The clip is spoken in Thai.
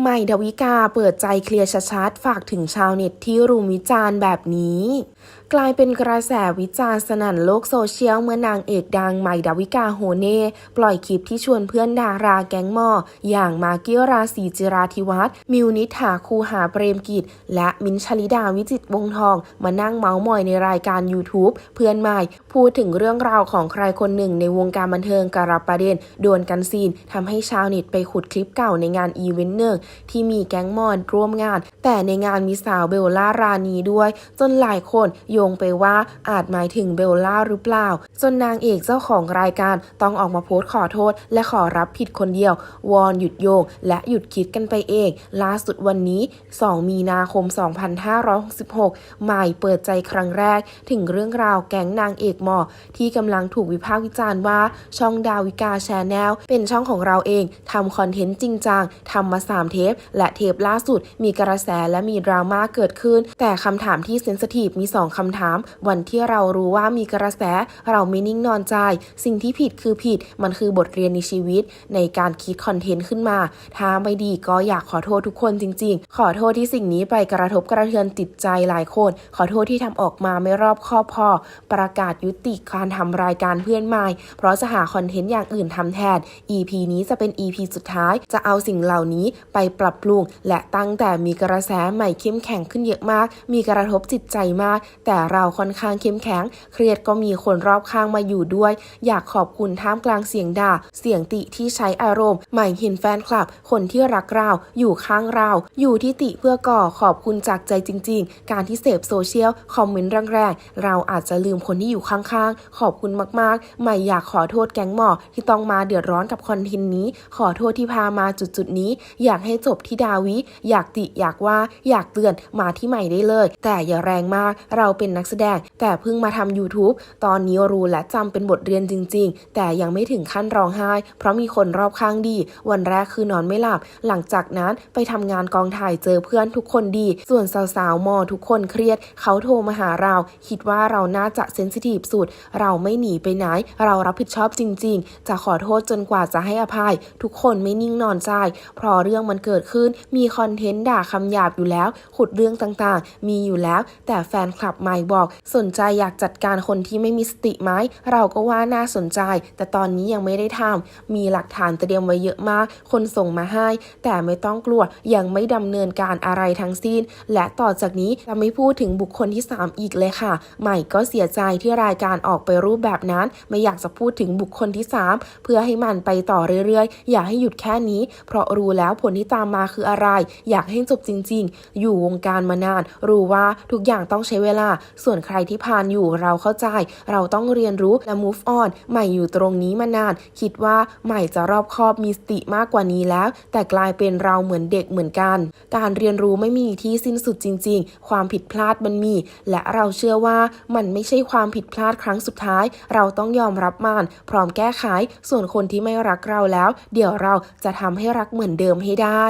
ใหม่ดาวิกาเปิดใจเคลียร์ชัดๆ ฝากถึงชาวเน็ตที่รุมวิจารณ์แบบนี้ กลายเป็นกระแสวิจารณ์สนั่นโลกโซเชียลเมื่อนางเอกดังใหม่ดาวิกาโฮเน่ปล่อยคลิปที่ชวนเพื่อนดาราแก๊งหมอ อย่างมากกี้ราศีจิราธิวัฒน์มิวนิษฐาคูหาเปรมกิจ และมินชลิดาวิจิตวงทอง มานั่งเมาส์มอยในรายการ YouTube เพื่อนใหม่ พูดถึงเรื่องราวของใครคนหนึ่งในวงการบันเทิงกรับประเด็นดวลกันซีนทำให้ชาวเน็ตไปขุดคลิปเก่าในงานอีเวนต์หนึ่งที่มีแก๊งมอร่วมงาน แต่ในงานมีสาวเบลล่ารานีด้วย จนหลายคนโยงไปว่าอาจหมายถึงเบลล่าหรือเปล่า จนนางเอกเจ้าของรายการต้องออกมาโพสต์ขอโทษ และขอรับผิดคนเดียว วอนหยุดโยง และหยุดคิดกันไปเอง ล่าสุดวันนี้ 2 มีนาคม 2566 ใหม่เปิดใจครั้งแรก ถึงเรื่องราวแก๊งนางเอกหมอ ที่กำลังถูกวิพากษ์วิจารณ์ว่า ช่องดาวิกาแชนแนลเป็นช่องของเราเองทำคอนเทนต์จริงจังทำมา 3 เทป และเทปล่าสุดมีกระแสและมีดราม่าเกิดขึ้น แต่คำถามที่เซนสทีฟมี 2คำถาม วันที่เรารู้ว่ามีกระแส เราไม่นิ่งนอนใจ สิ่งที่ผิดคือผิด มันคือบทเรียนในชีวิต ในการคิดคอนเทนต์ขึ้นมา ถ้าไม่ดีก็อยากขอโทษทุกคนจริง ๆ ขอโทษที่สิ่งนี้ไปกระทบกระเทือนจิตใจหลายคน ขอโทษที่ทำออกมาไม่รอบคอบพอ ประกาศยุติการทำรายการเพื่อนใหม่ เพราะจะหาคอนเทนต์อย่างอื่นทำแทน EP นี้จะเป็น EP สุดท้าย จะเอาสิ่งเหล่านี้ไปปรับปรุงและตั้งแต่มีกระแสใหม่เข้มแข็งขึ้นเยอะมาก มีกระทบจิตใจมาก แต่เราค่อนข้างเข้มแข็ง เครียดก็มีคนรอบข้างมาอยู่ด้วย อยากขอบคุณท่ามกลางเสียงด่า เสียงติที่ใช้อารมณ์ ใหม่เห็นแฟนคลับ คนที่รักเราอยู่ข้างเรา อยู่ที่ติเพื่อก่อขอบคุณจากใจจริง ๆ การที่เสพโซเชียลคอมเมนต์แรงๆเราอาจจะลืมคนที่อยู่ข้างๆ ขอบคุณมากๆ ใหม่อยากขอโทษแก๊งหมอที่ต้องมาเดือดร้อนกับคอนเทนต์นี้ ขอโทษที่พามาจุดๆนี้ อยากให้จบที่ดาวิ อยากติอยากว่าอยากเตือนมาที่ใหม่ได้เลย แต่อย่าแรงมากเราเป็นนักแสดง แต่เพิ่งมาทำ YouTube ตอนนี้รู้และจำเป็นบทเรียนจริง ๆ แต่ยังไม่ถึงขั้นร้องไห้ เพราะมีคนรอบข้างดี วันแรกคือนอนไม่หลับ หลังจากนั้นไปทำงานกองถ่ายเจอเพื่อนทุกคนดี ส่วนสาวๆมอทุกคนเครียด เขาโทรมาหาเรา คิดว่าเราน่าจะเซนซิทีฟสุด เราไม่หนีไปไหน เรารับผิดชอบจริง ๆ จะขอโทษจนกว่าจะให้อภัย ทุกคนไม่นิ่งนอนใจ เพราะเรื่องมันเกิดขึ้นมีคอนเทนต์ด่าคำหยาบอยู่แล้ว ขุดเรื่องต่างๆ มีอยู่แล้ว แต่แฟนคลับใหม่บอกสนใจอยากจัดการคนที่ไม่มีสติไหมเราก็ว่าน่าสนใจ แต่ตอนนี้ยังไม่ได้ทำมีหลักฐานเตรียมไว้เยอะมาก คนส่งมาให้ แต่ไม่ต้องกลัวยังไม่ดำเนินการอะไรทั้งสิ้น และต่อจากนี้จะไม่พูดถึงบุคคลที่ 3 อีกเลยค่ะ ใหม่ก็เสียใจที่รายการออกไปรูปแบบนั้น ไม่อยากจะพูดถึงบุคคลที่ 3 เพื่อให้มันไปต่อเรื่อยๆ อย่าให้หยุดแค่นี้ เพราะรู้แล้วผลที่ตามมาคืออะไร อยากให้จบจริงริง ๆ อยู่วงการมานาน รู้ว่าทุกอย่างต้องใช้เวลา ส่วนใครที่ผ่านอยู่เราเข้าใจ เราต้องเรียนรู้และ move on ใหม่อยู่ตรงนี้มานาน คิดว่าใหม่จะรอบคอบมีสติมากกว่านี้แล้ว แต่กลายเป็นเราเหมือนเด็กเหมือนกัน การเรียนรู้ไม่มีที่สิ้นสุดจริง ๆ ความผิดพลาดมันมี และเราเชื่อว่ามันไม่ใช่ความผิดพลาดครั้งสุดท้าย เราต้องยอมรับมันพร้อมแก้ไข ส่วนคนที่ไม่รักเราแล้ว เดี๋ยวเราจะทำให้รักเหมือนเดิมให้ได้